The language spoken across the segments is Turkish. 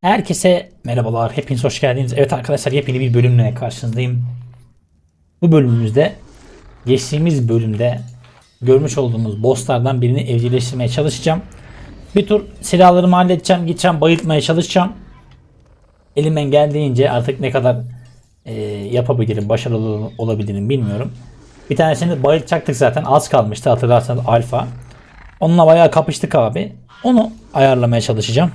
Herkese merhabalar. Hepiniz hoş geldiniz. Evet arkadaşlar yepyeni bir bölümle karşınızdayım. Bu bölümümüzde geçtiğimiz bölümde görmüş olduğumuz bosslardan birini evcilleştirmeye çalışacağım. Bir tur silahlarımı halledeceğim. Gideceğim bayıltmaya çalışacağım. Elimden geldiğince artık ne kadar e, yapabilirim, başarılı olabilirim bilmiyorum. Bir tanesini bayıltacaktık zaten. Az kalmıştı hatırlarsanız alfa. Onunla bayağı kapıştık abi. Onu ayarlamaya çalışacağım.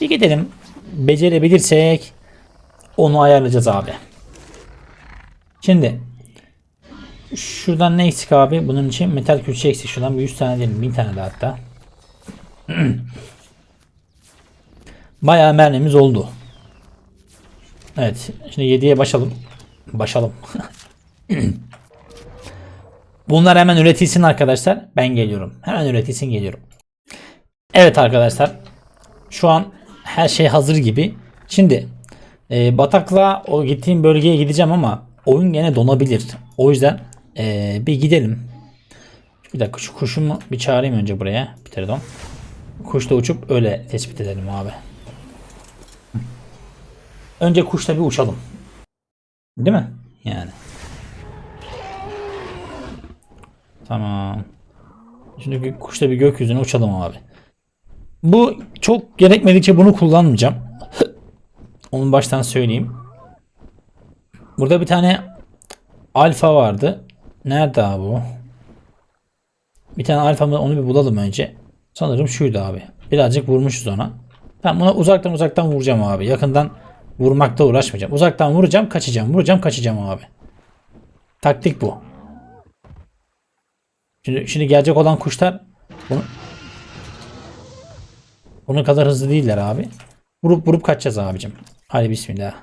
Bir gidelim. Becerebilirsek onu ayarlayacağız abi. Şimdi şuradan ne eksik abi? Bunun için metal külçe eksik. Şuradan bir 100 tane diyelim. 1000 tane de hatta. Bayağı mermimiz oldu. Evet. Şimdi 7'ye başlayalım. Başlayalım. Bunlar hemen üretilsin arkadaşlar. Ben geliyorum. Hemen üretilsin geliyorum. Evet arkadaşlar. Şu an her şey hazır gibi. Şimdi e, bataklığa o gittiğim bölgeye gideceğim ama oyun gene donabilir. O yüzden e, bir gidelim. Bir dakika şu kuşumu bir çağırayım önce buraya. Pterodon. Kuşla uçup öyle tespit edelim abi. Önce kuşla bir uçalım. Değil mi? Yani. Tamam. Şimdi kuşla bir gökyüzüne uçalım abi. Bu çok gerekmedikçe bunu kullanmayacağım. Onu baştan söyleyeyim. Burada bir tane alfa vardı. Nerede abi o? Bir tane alfa mı onu bir bulalım önce. Sanırım şuydu abi. Birazcık vurmuşuz ona. Ben buna uzaktan uzaktan vuracağım abi. Yakından vurmakta uğraşmayacağım. Uzaktan vuracağım kaçacağım. Vuracağım kaçacağım abi. Taktik bu. Şimdi, şimdi gelecek olan kuşlar bunu, bunun kadar hızlı değiller abi. Vurup vurup kaçacağız abicim. Hadi bismillah.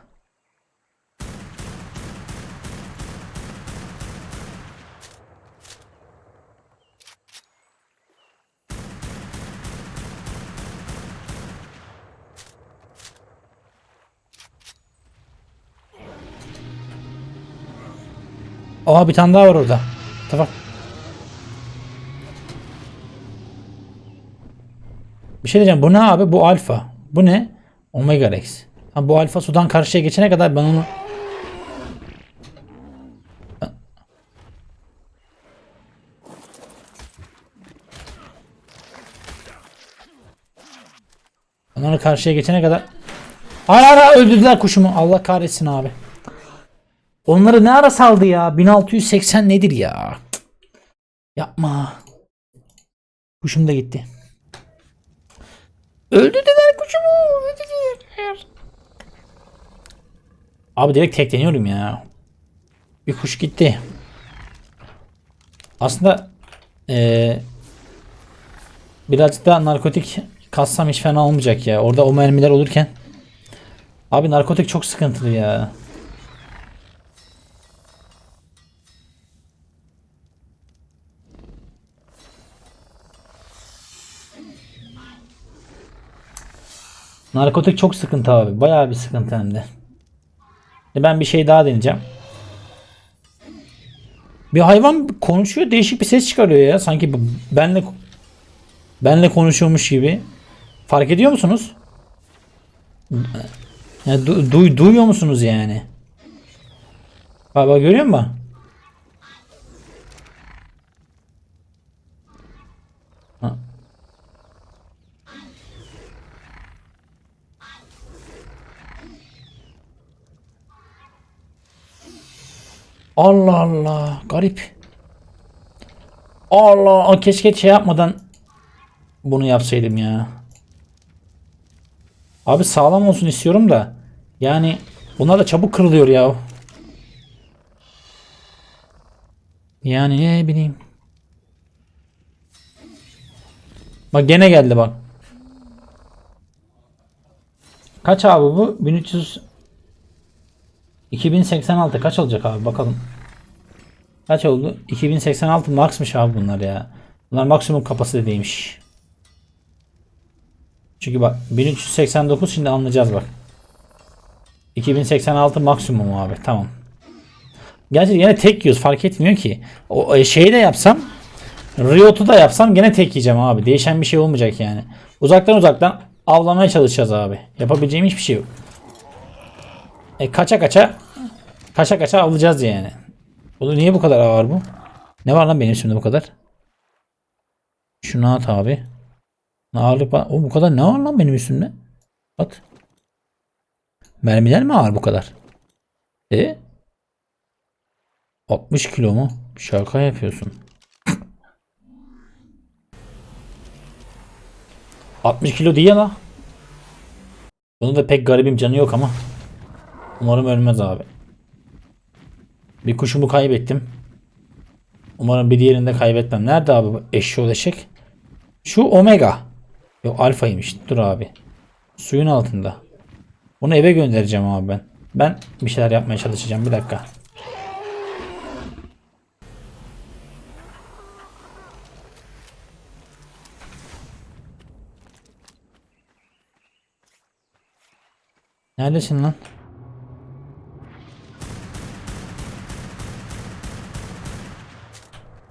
Aa bir tane daha var orada. Tamam. Bir şey diyeceğim. Bu ne abi? Bu alfa. Bu ne? Omega Rex. Ha, bu alfa sudan karşıya geçene kadar ben onu Ben karşıya geçene kadar Hayır hayır öldürdüler kuşumu. Allah kahretsin abi. Onları ne ara saldı ya? 1680 nedir ya? Yapma. Kuşum da gitti. Öldürdüler kuşumu. Öldürdüler. Abi direkt tekleniyorum ya. Bir kuş gitti. Aslında eee birazcık daha narkotik kassam hiç fena olmayacak ya. Orada o mermiler olurken. Abi narkotik çok sıkıntılı ya. Narkotik çok sıkıntı abi. Bayağı bir sıkıntı hem de. E Ben bir şey daha deneyeceğim. Bir hayvan konuşuyor değişik bir ses çıkarıyor ya. Sanki benle benle konuşuyormuş gibi. Fark ediyor musunuz? Ya, du- duy- duyuyor musunuz yani? Bak, bak görüyor musun? Allah Allah garip. Allah keşke şey yapmadan bunu yapsaydım ya. Abi sağlam olsun istiyorum da yani bunlar da çabuk kırılıyor ya. Yani ne bileyim. Bak gene geldi bak. Kaç abi bu? 1300 2086 kaç olacak abi bakalım. Kaç oldu? 2086 max'mış abi bunlar ya. Bunlar maksimum kapasitedeymiş. Çünkü bak 1389 şimdi anlayacağız bak. 2086 maksimum abi tamam. Gerçi yine tek yiyoruz fark etmiyor ki. O e, şeyi de yapsam Riot'u da yapsam gene tek yiyeceğim abi. Değişen bir şey olmayacak yani. Uzaktan uzaktan avlamaya çalışacağız abi. Yapabileceğim hiçbir şey yok. E kaça kaça kaça kaça avlayacağız yani. Bu niye bu kadar ağır bu? Ne var lan benim şimdi bu kadar? Şunu at abi. Ağırlık var? O bu kadar ne var lan benim üstümde? At. Mermiler mi ağır bu kadar? E? 60 kilo mu? Şaka yapıyorsun. 60 kilo değil la. Bunu da pek garibim canı yok ama. Umarım ölmez abi. Bir kuşumu kaybettim. Umarım bir diğerini de kaybetmem. Nerede abi bu eşşoğlu eşek? Şu omega. Yok alfaymış. Dur abi. Suyun altında. Bunu eve göndereceğim abi ben. Ben bir şeyler yapmaya çalışacağım. Bir dakika. Neredesin lan?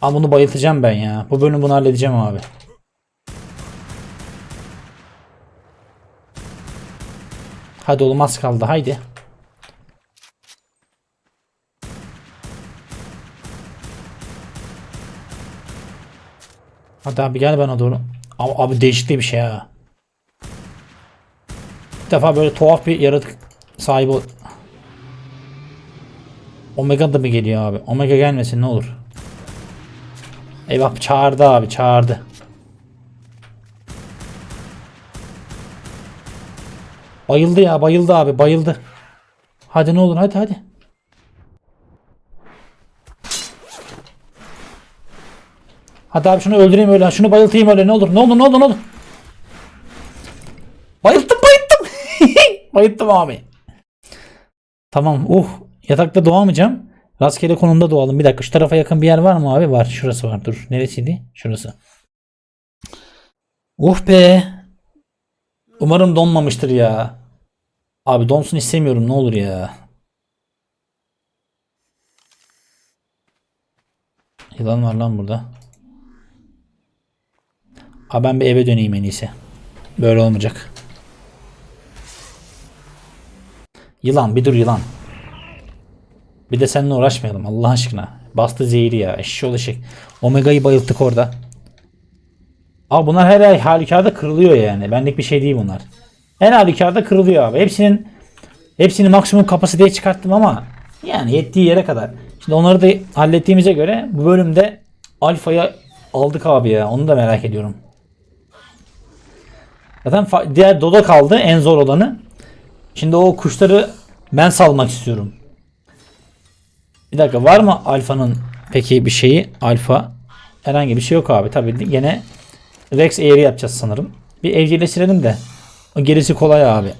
Ama bunu bayıltacağım ben ya. Bu bölüm bunu halledeceğim abi. Hadi oğlum az kaldı haydi. Hadi abi gel bana doğru. Abi, abi değişik bir şey ha. Bir defa böyle tuhaf bir yaratık sahibi Omega da mı geliyor abi? Omega gelmesin ne olur. Eyvah çağırdı abi çağırdı. Bayıldı ya bayıldı abi bayıldı. Hadi ne olur hadi hadi. Hadi abi şunu öldüreyim öyle. Şunu bayıltayım öyle ne olur. Ne olur ne olur ne olur. Bayılttım bayılttım. bayılttım abi. Tamam uh yatakta doğamayacağım. Rastgele konumda doğalım. Bir dakika şu tarafa yakın bir yer var mı abi? Var. Şurası var. Dur. Neresiydi? Şurası. Uh be. Umarım donmamıştır ya. Abi donsun istemiyorum ne olur ya. Yılan var lan burada. Abi ben bir eve döneyim en iyisi. Böyle olmayacak. Yılan bir dur yılan. Bir de seninle uğraşmayalım Allah aşkına. Bastı zehri ya. Eşşoğlu eşek. Omega'yı bayılttık orada. Abi bunlar her ay halükarda kırılıyor yani. Benlik bir şey değil bunlar. Her halükarda kırılıyor abi. Hepsinin hepsini maksimum kapasiteye çıkarttım ama yani yettiği yere kadar. Şimdi onları da hallettiğimize göre bu bölümde alfaya aldık abi ya. Onu da merak ediyorum. Zaten diğer Dodo kaldı en zor olanı. Şimdi o kuşları ben salmak istiyorum. Bir dakika var mı alfanın peki bir şeyi? Alfa herhangi bir şey yok abi. Tabii gene Rex Air'i yapacağız sanırım. Bir evcilleştirelim de. Gerisi kolay abi.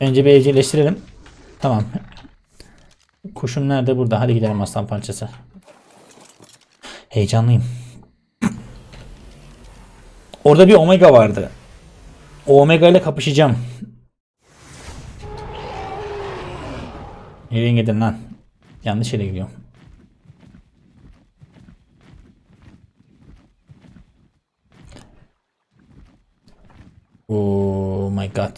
Önce bir evcilleştirelim. Tamam. Kuşun nerede? Burada. Hadi gidelim aslan parçası. Heyecanlıyım. Orada bir omega vardı. O omega ile kapışacağım. Nereye gidin lan? Yanlış yere gidiyorum. Oh my god.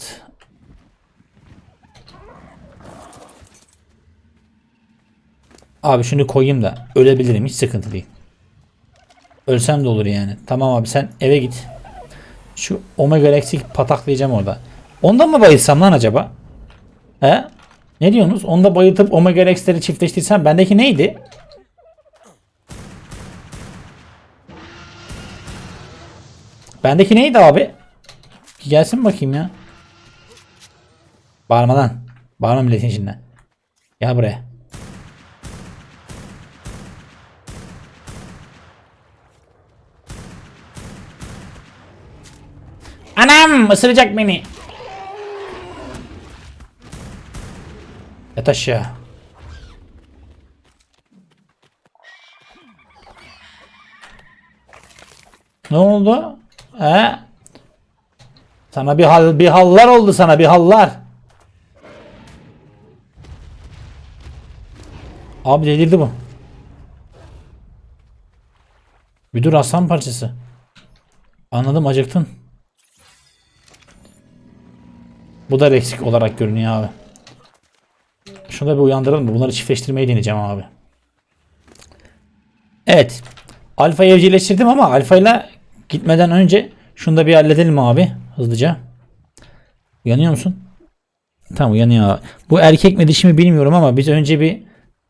Abi şunu koyayım da ölebilirim hiç sıkıntı değil. Ölsem de olur yani. Tamam abi sen eve git. Şu Omega Rex'i pataklayacağım orada. Ondan mı bayılsam lan acaba? He? Ne diyorsunuz? Onda bayıltıp Omega Rex'leri çiftleştirsem bendeki neydi? Bendeki neydi abi? Gelsin bakayım ya. Bağırma lan. Bağırma milletin içinde. Gel buraya. Anam ısıracak beni. Yat. Ne oldu? He? Sana bir hal bir hallar oldu sana bir hallar. Abi delirdi bu. Bir dur aslan parçası. Anladım acıktın. Bu da Rexik olarak görünüyor abi. Şunu da bir uyandıralım mı? Bunları çiftleştirmeyi deneyeceğim abi. Evet. Alfa'yı evcilleştirdim ama alfayla gitmeden önce şunu da bir halledelim abi. Hızlıca. Uyanıyor musun? Tamam uyanıyor. Bu erkek mi dişi mi bilmiyorum ama biz önce bir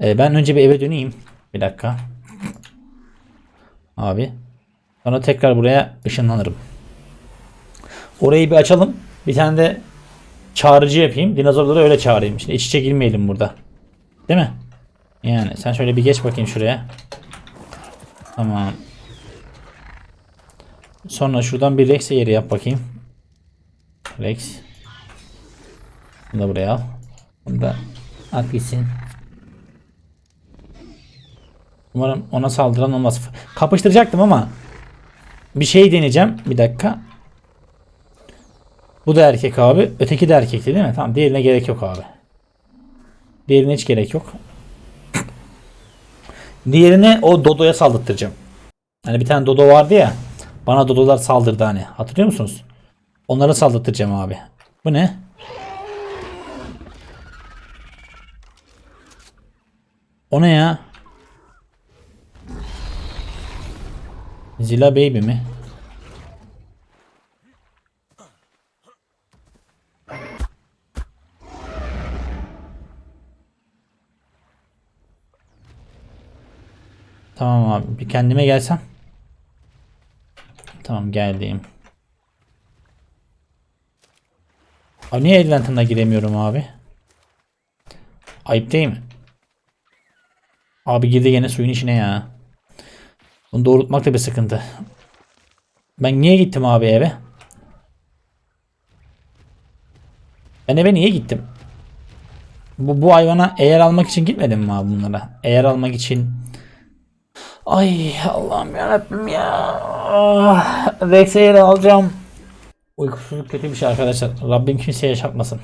e, ben önce bir eve döneyim. Bir dakika. Abi. Sonra tekrar buraya ışınlanırım. Orayı bir açalım. Bir tane de çağrıcı yapayım. Dinozorları öyle çağırayım. Şimdi iç içe girmeyelim burada. Değil mi? Yani sen şöyle bir geç bakayım şuraya. Tamam. Sonra şuradan bir Rex yeri yap bakayım. Rex. Bunu da buraya al. Bunu da at gitsin. Umarım ona saldıran olmaz. Kapıştıracaktım ama bir şey deneyeceğim. Bir dakika. Bu da erkek abi. Öteki de erkekti değil mi? Tamam diğerine gerek yok abi. Diğerine hiç gerek yok. Diğerine o Dodo'ya saldırtacağım. Hani bir tane Dodo vardı ya. Bana Dodo'lar saldırdı hani. Hatırlıyor musunuz? Onlara saldırtacağım abi. Bu ne? O ne ya? Zilla Baby mi? Tamam abi. Bir kendime gelsem. Tamam geldim. Abi niye Advent'ına giremiyorum abi? Ayıp değil mi? Abi girdi gene suyun içine ya. Bunu doğrultmak da bir sıkıntı. Ben niye gittim abi eve? Ben eve niye gittim? Bu, bu hayvana eğer almak için gitmedim mi abi bunlara? Eğer almak için Ay Allah'ım yarabbim ya. Ah, Rex'i alacağım. Uykusuzluk kötü bir şey arkadaşlar. Rabbim kimseye yaşatmasın.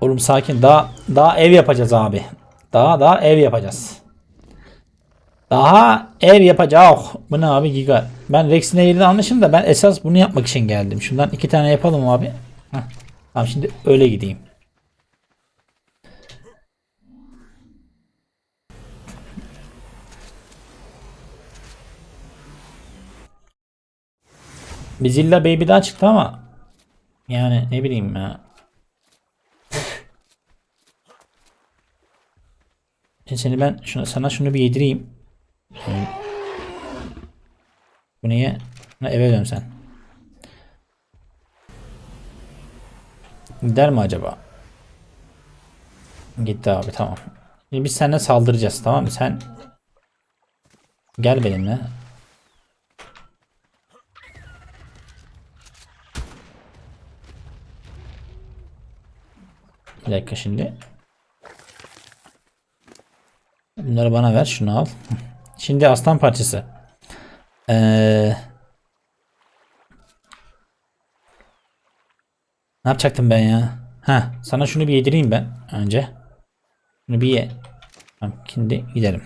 Oğlum sakin. Daha daha ev yapacağız abi. Daha daha ev yapacağız. Daha ev yapacağız. Bu ne abi giga. Ben Rex'in yerini almışım da ben esas bunu yapmak için geldim. Şundan iki tane yapalım abi. Heh. Tamam şimdi öyle gideyim. Bir Zilla Baby daha çıktı ama yani ne bileyim ya. Seni ben şuna, sana şunu bir yedireyim. Bu niye? Ha, eve dön sen. Gider mi acaba? Gitti abi tamam. Şimdi biz seninle saldıracağız tamam mı? Sen gel benimle. Bir dakika şimdi. Bunları bana ver. Şunu al. Şimdi aslan parçası. Ee, ne yapacaktım ben ya? Ha, sana şunu bir yedireyim ben önce. Şunu bir ye. Şimdi gidelim.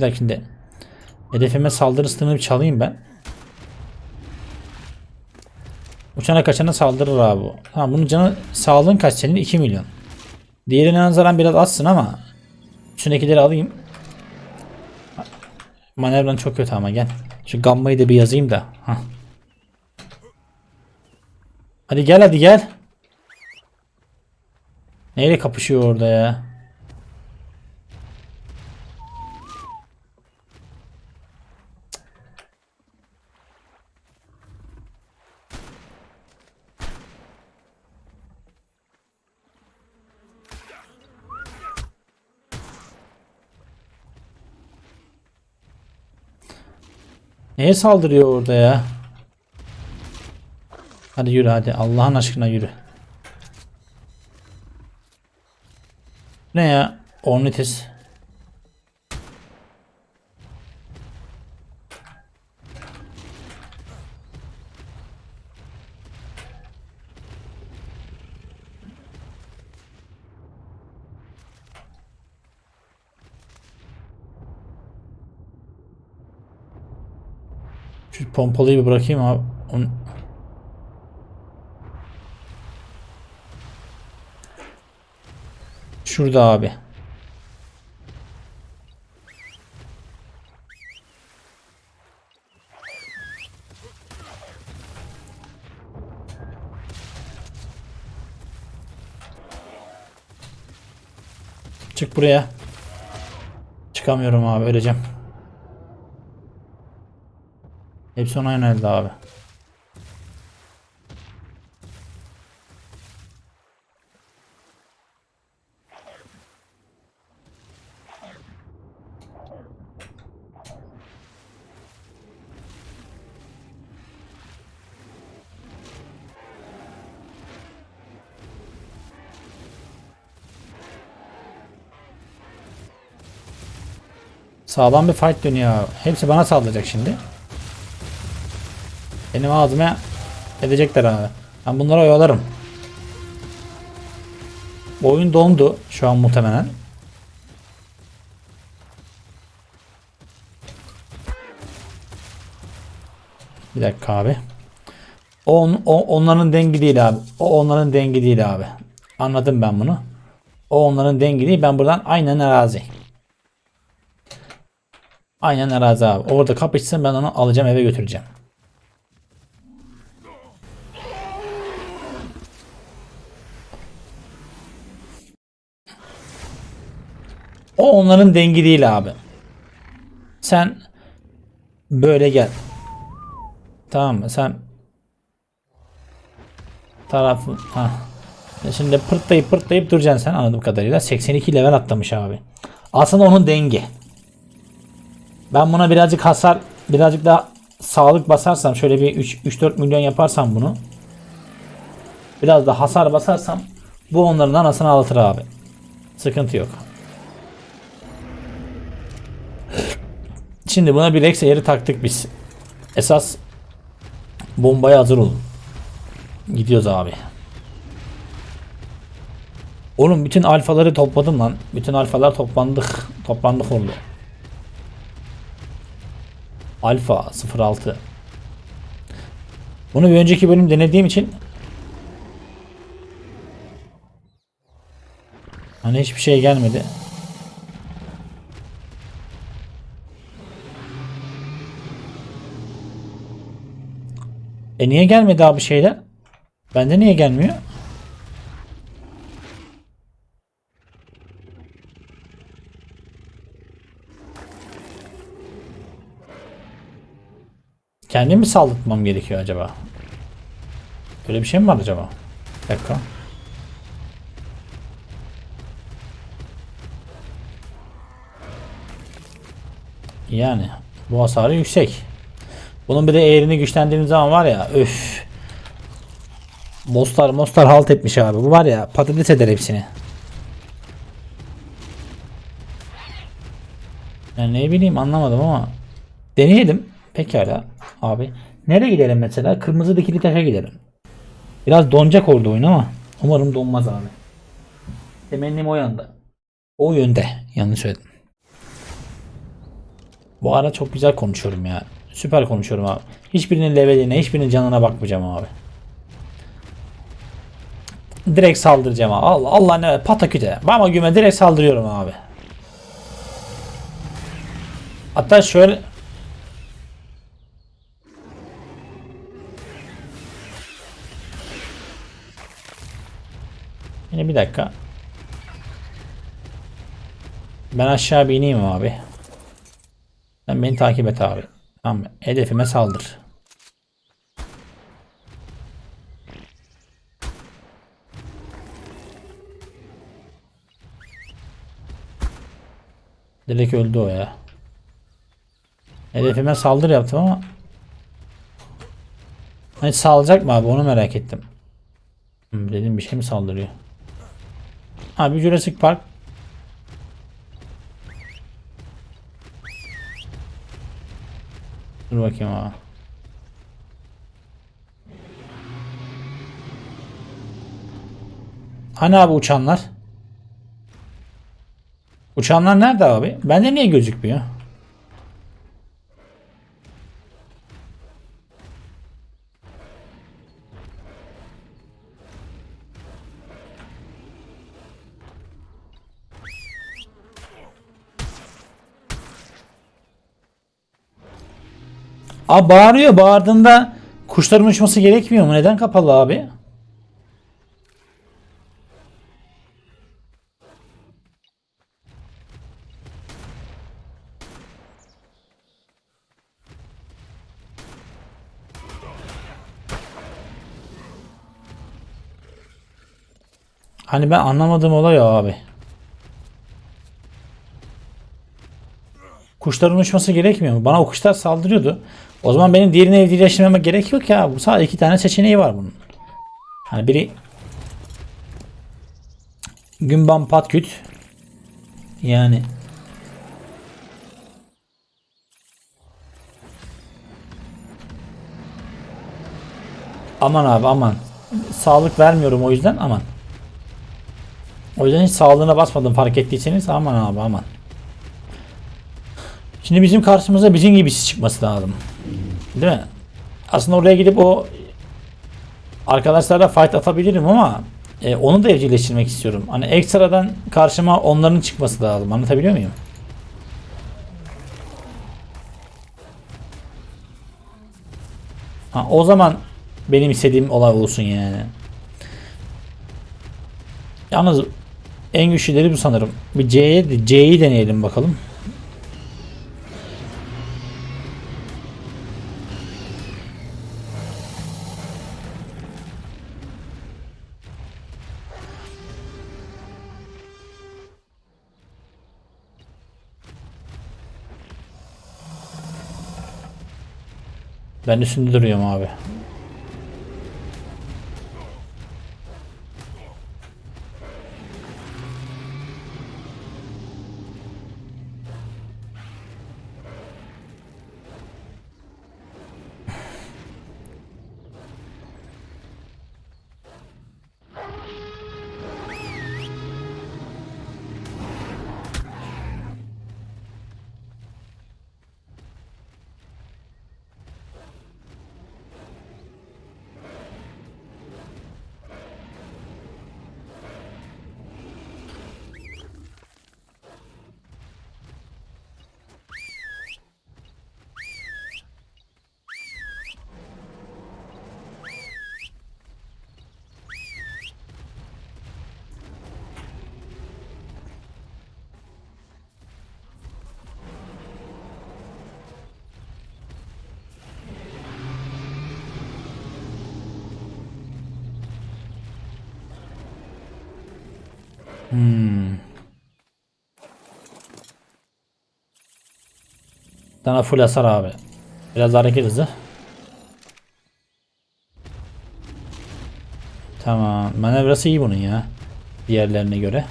Bir dakika şimdi. Hedefime saldırı bir çalayım ben. Uçana kaçana saldırır abi bu. Tamam bunun canı sağlığın kaç senin? 2 milyon. Diğerine nazaran biraz azsın ama üstündekileri alayım. Manevran çok kötü ama gel. Şu gammayı da bir yazayım da. Hah. Hadi gel hadi gel. Neyle kapışıyor orada ya? Neye saldırıyor orada ya? Hadi yürü hadi. Allah'ın aşkına yürü. Ne ya? Ornitis. Şu pompalıyı bir bırakayım abi. Onu- Şurada abi. Çık buraya. Çıkamıyorum abi öleceğim. Hepsi ona yöneldi abi. Sağlam bir fight dönüyor. Hepsi bana saldıracak şimdi. Benim ağzıma edecekler abi. Ben bunları oyalarım. Oyun dondu şu an muhtemelen. Bir dakika abi. O, on- onların dengi değil abi. O onların dengi değil abi. Anladım ben bunu. O onların dengi değil. Ben buradan aynen arazi. Aynen arazi abi. Orada kapışsın ben onu alacağım eve götüreceğim. O onların dengi değil abi. Sen böyle gel. Tamam mı? Sen tarafı ha. Şimdi pırtlayıp pırtlayıp duracaksın sen anladığım kadarıyla. 82 level atlamış abi. Aslında onun dengi. Ben buna birazcık hasar, birazcık daha sağlık basarsam, şöyle bir 3-4 milyon yaparsam bunu. Biraz da hasar basarsam bu onların anasını ağlatır abi. Sıkıntı yok. Şimdi buna bir Rex ayarı taktık biz. Esas bombaya hazır olun. Gidiyoruz abi. Oğlum bütün alfaları topladım lan. Bütün alfalar toplandık. Toplandık oldu. Alfa 06. Bunu bir önceki bölüm denediğim için hani hiçbir şey gelmedi. E niye gelmedi abi şeyler? Bende niye gelmiyor? Kendimi mi saldırtmam gerekiyor acaba? Böyle bir şey mi var acaba? Bir dakika. Yani bu hasarı yüksek. Bunun bir de eğrini güçlendirdiğim zaman var ya öf. Mostar Mostar halt etmiş abi. Bu var ya patates eder hepsini. Yani ne bileyim anlamadım ama deneyelim. Pekala abi. Nereye gidelim mesela? Kırmızı dikili taşa gidelim. Biraz donacak orada oyun ama umarım donmaz abi. Temennim o yanda. O yönde. Yanlış söyledim. Bu ara çok güzel konuşuyorum ya. Süper konuşuyorum abi. Hiçbirinin leveline, hiçbirinin canına bakmayacağım abi. Direkt saldıracağım abi. Allah Allah ne pataküte. Bama güme direkt saldırıyorum abi. Hatta şöyle Yine bir dakika. Ben aşağı bir ineyim abi. Sen beni takip et abi. Tamam. Hedefime saldır. Direkt öldü o ya. Hedefime saldır yaptım ama Hani sağlayacak mı abi onu merak ettim. Hmm, dedim bir şey mi saldırıyor? Abi Jurassic Park Dur bakayım abi. Hani abi uçanlar? Uçanlar nerede abi? Bende niye gözükmüyor? Aa bağırıyor. Bağırdığında kuşların uçması gerekmiyor mu? Neden kapalı abi? Hani ben anlamadığım olay o abi. Kuşların uçması gerekmiyor mu? Bana o kuşlar saldırıyordu. O zaman benim diğerini evcilleştirmeme gerek yok ya. Bu sadece iki tane seçeneği var bunun. Hani biri Günban Patküt yani Aman abi aman. Sağlık vermiyorum o yüzden aman. O yüzden hiç sağlığına basmadım fark ettiyseniz aman abi aman. Şimdi bizim karşımıza bizim gibisi çıkması lazım. Değil mi? Aslında oraya gidip o arkadaşlarla fight atabilirim ama e, onu da evcilleştirmek istiyorum. Hani ekstradan karşıma onların çıkması lazım. Anlatabiliyor muyum? Ha, o zaman benim istediğim olay olsun yani. Yalnız en güçlüleri bu sanırım. Bir C'ye C'yi deneyelim bakalım. Ben üstünde duruyorum abi. Sana full hasar abi. Biraz hareket hızı. Tamam. Manevrası iyi bunun ya. Diğerlerine göre.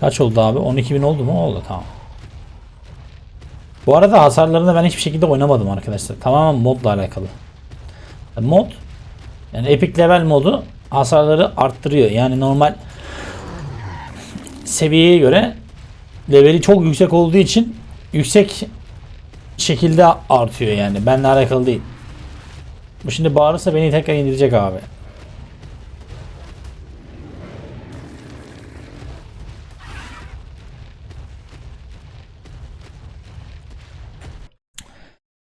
Kaç oldu abi? 12.000 oldu mu? Oldu tamam. Bu arada hasarlarını ben hiçbir şekilde oynamadım arkadaşlar. Tamamen modla alakalı. Mod yani epic level modu hasarları arttırıyor. Yani normal seviyeye göre leveli çok yüksek olduğu için yüksek şekilde artıyor yani. Benle alakalı değil. Bu şimdi bağırırsa beni tekrar indirecek abi.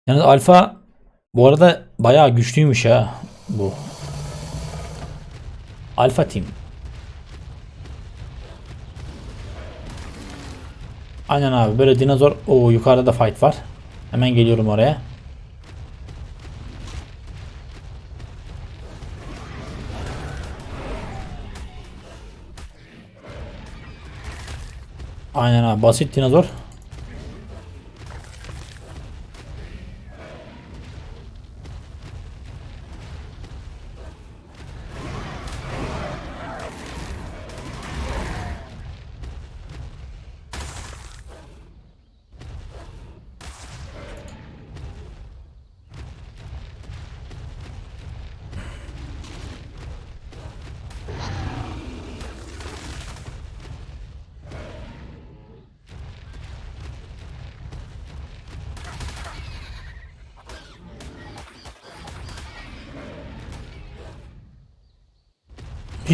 Yalnız alfa bu arada bayağı güçlüymüş ha bu. Alfa Team. Aynen abi böyle dinozor o yukarıda da fight var. Hemen geliyorum oraya. Aynen abi basit dinozor.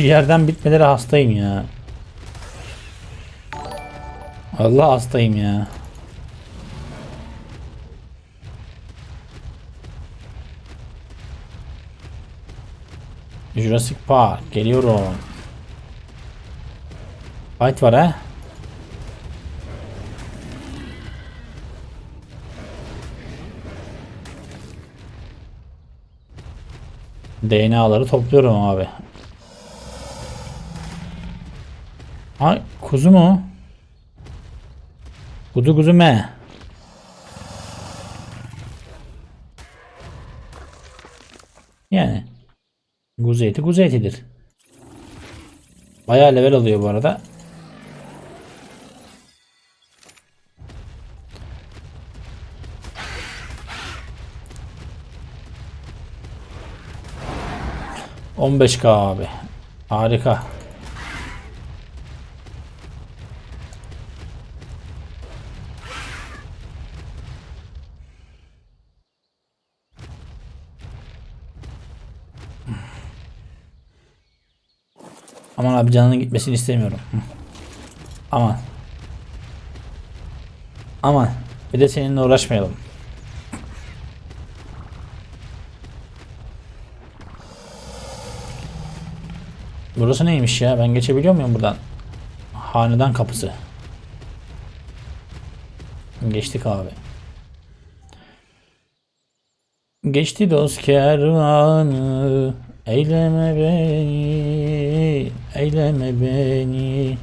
yerden bitmeleri hastayım ya. Allah hastayım ya. Jurassic Park geliyorum. Fight var ha. DNA'ları topluyorum abi. Ay kuzu mu? Kuzu kuzu me. Yani kuzu eti kuzu etidir. Bayağı level alıyor bu arada. On beş abi. Harika. Abi canının gitmesini istemiyorum. Aman. Aman. Bir de seninle uğraşmayalım. Burası neymiş ya? Ben geçebiliyor muyum buradan? Hanedan kapısı. Geçtik abi. Geçti dost kervanı Eyleme beni Eyleme beni.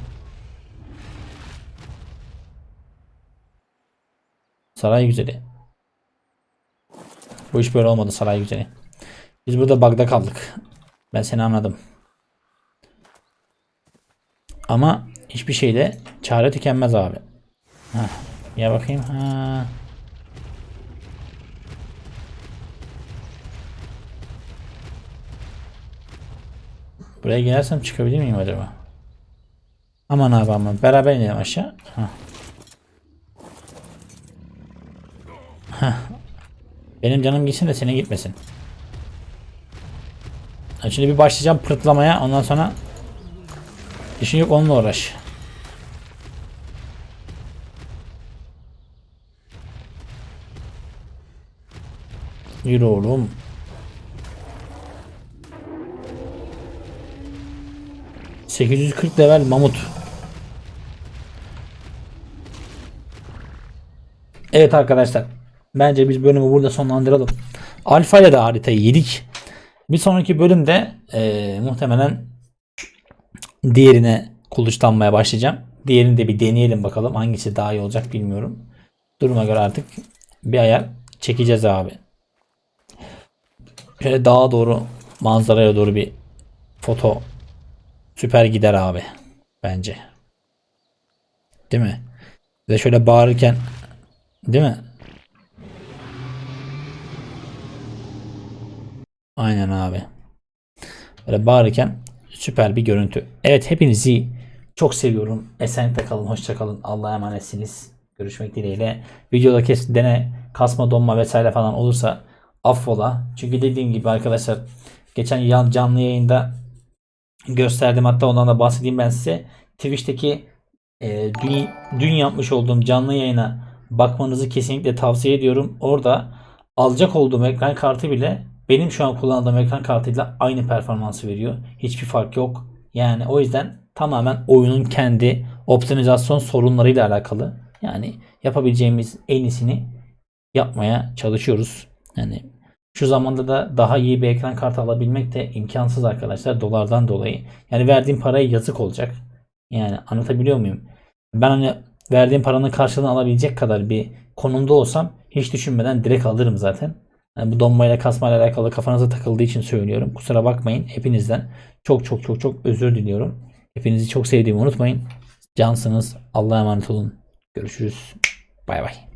Saray güzeli. Bu iş böyle olmadı saray güzeli. Biz burada bug'da kaldık. Ben seni anladım. Ama hiçbir şeyde çare tükenmez abi. Heh, Ya bakayım ha. Buraya gelirsem çıkabilir miyim acaba? Aman abi aman. Beraber inelim aşağı. Heh. Heh. Benim canım gitsin de senin gitmesin. Şimdi bir başlayacağım pırtlamaya. Ondan sonra işin yok onunla uğraş. Yürü oğlum. ...840 level mamut. Evet arkadaşlar. Bence biz bölümü burada sonlandıralım. Alfa ile de haritayı yedik. Bir sonraki bölümde eee, muhtemelen diğerine kuluçlanmaya başlayacağım. Diğerini de bir deneyelim bakalım. Hangisi daha iyi olacak bilmiyorum. Duruma göre artık bir ayar çekeceğiz abi. Şöyle dağa doğru manzaraya doğru bir foto süper gider abi. Bence. Değil mi? Ve şöyle bağırırken değil mi? Aynen abi. Böyle bağırırken süper bir görüntü. Evet hepinizi çok seviyorum. Esenlikle kalın, hoşça kalın. Allah'a emanetsiniz. Görüşmek dileğiyle. Videoda kes dene kasma donma vesaire falan olursa affola. Çünkü dediğim gibi arkadaşlar geçen canlı yayında gösterdim hatta ondan da bahsedeyim ben size. Twitch'teki e, dün, dün yapmış olduğum canlı yayına bakmanızı kesinlikle tavsiye ediyorum. Orada alacak olduğum ekran kartı bile benim şu an kullandığım ekran kartıyla aynı performansı veriyor. Hiçbir fark yok. Yani o yüzden tamamen oyunun kendi optimizasyon sorunlarıyla alakalı. Yani yapabileceğimiz en iyisini yapmaya çalışıyoruz. Yani şu zamanda da daha iyi bir ekran kartı alabilmek de imkansız arkadaşlar dolardan dolayı. Yani verdiğim paraya yazık olacak. Yani anlatabiliyor muyum? Ben hani verdiğim paranın karşılığını alabilecek kadar bir konumda olsam hiç düşünmeden direkt alırım zaten. Yani bu donmayla kasmayla alakalı kafanıza takıldığı için söylüyorum. Kusura bakmayın hepinizden. Çok çok çok çok özür diliyorum. Hepinizi çok sevdiğimi unutmayın. Cansınız. Allah'a emanet olun. Görüşürüz. Bay bay.